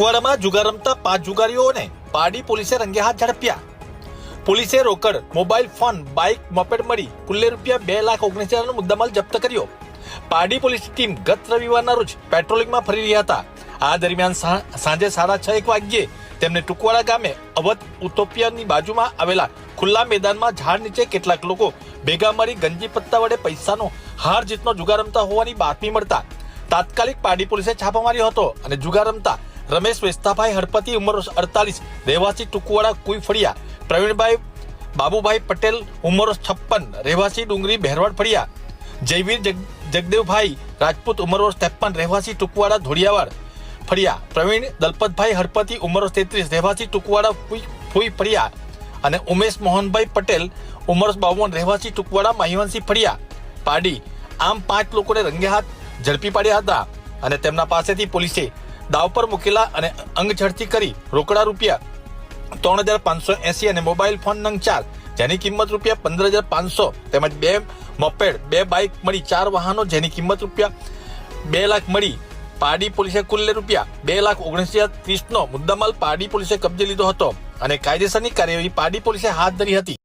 કુવાડામાં જુગાર રમતા પાંચ જુગારીઓને પારડી પોલીસે રંગે હાથ ઝડપ્યા. પોલીસે રોકડ, મોબાઈલ, ફોન, બાઇક, મોપેડ મળી કુલ્લે રૂપિયા બે લાખ ઓગણીસ હજારનો મુદ્દામાલ જપ્ત કર્યો. પારડી પોલીસ ટીમ ગત રવિવારના રોજ પેટ્રોલિંગમાં ફરી રહ્યા હતા. આ દરમિયાન સાંજે સાડા છ એક વાગ્યે તેમને ટુકવાડા ગામે અવધ ઉતોપિયાની બાજુમાં આવેલા ખુલ્લા મેદાનમાં ઝાડ નીચે કેટલાક લોકો ભેગા મળી ગંજી પત્તા વડે પૈસાનો હાર જીતનો જુગાર રમતા હોવાની બાતમી મળતા તાત્કાલિક પારડી પોલીસે છાપો માર્યો હતો અને જુગાર રમતા રમેશ વેસ્તાભાઈ હરપતિ ઉંમર અડતાલીસ. રહેવાસી ટુકવાડા કુઈ ફળિયા પ્રવીણભાઈ બાબુભાઈ પટેલ ઉંમર છપ્પન. રહેવાસી ડુંગરી બહેરવાડ ફળિયા. જયવીર જગ- જગદેવભાઈ રાજપૂત ઉંમર વર્ષ ત્રેપન. રહેવાસી ટુકવાડા ધોળિયાવાડ ફળિયા. પ્રવીણ દલપતભાઈ હરપતિ ઉંમર તેત્રીસ. રહેવાસી ટુકવાડા ફુઈ ફળિયા. અને ઉમેશ મોહનભાઈ પટેલ ઉંમર બાવન. રહેવાસી ટુકવાડા મહિવંશી ફળિયા. પાડી આમ પાંચ લોકોને રંગે હાથ, ઝડપી પાડ્યા હતા. અને તેમના પાસેથી પોલીસે દાવ પર મૂકેલા અને અંગ ઝડતી કરી રોકડા રૂપિયા ત્રણ હજાર પાંચસો એસી અને મોબાઈલ ફોન નંગ ચાર, જેની કિંમત રૂપિયા પંદર હજાર પાંચસો તેમજ બે મોપેડ, બે બાઇક મળી, ચાર વાહનો જેની કિંમત રૂપિયા બે લાખ મળી. પારડી પોલીસે કુલ્લે રૂપિયા બે લાખ ઓગણીસ હજાર ત્રીસનો મુદ્દામાલ પારડી પોલીસે કબજે લીધો હતો અને કાયદેસરની કાર્યવાહી પારડી પોલીસે હાથ ધરી હતી.